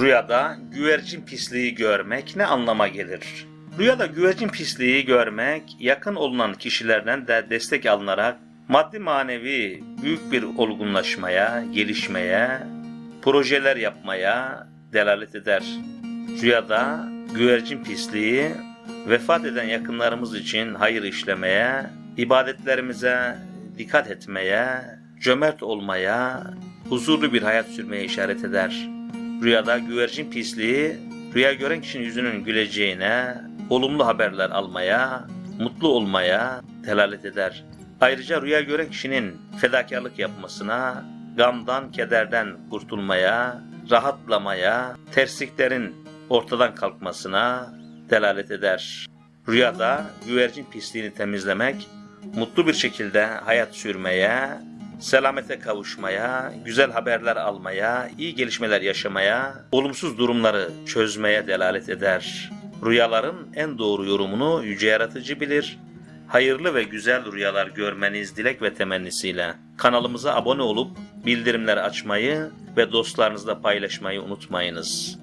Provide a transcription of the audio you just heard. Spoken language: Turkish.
Rüyada güvercin pisliği görmek ne anlama gelir? Rüyada güvercin pisliği görmek yakın olunan kişilerden de destek alınarak maddi manevi büyük bir olgunlaşmaya, gelişmeye, projeler yapmaya delalet eder. Rüyada güvercin pisliği vefat eden yakınlarımız için hayır işlemeye, ibadetlerimize dikkat etmeye, cömert olmaya, huzurlu bir hayat sürmeye işaret eder. Rüyada güvercin pisliği, rüya gören kişinin yüzünün güleceğine, olumlu haberler almaya, mutlu olmaya delalet eder. Ayrıca rüya gören kişinin fedakarlık yapmasına, gamdan, kederden kurtulmaya, rahatlamaya, tersliklerin ortadan kalkmasına delalet eder. Rüyada güvercin pisliğini temizlemek, mutlu bir şekilde hayat sürmeye, selamete kavuşmaya, güzel haberler almaya, iyi gelişmeler yaşamaya, olumsuz durumları çözmeye delalet eder. Rüyaların en doğru yorumunu yüce yaratıcı bilir. Hayırlı ve güzel rüyalar görmeniz dilek ve temennisiyle kanalımıza abone olup bildirimleri açmayı ve dostlarınızla paylaşmayı unutmayınız.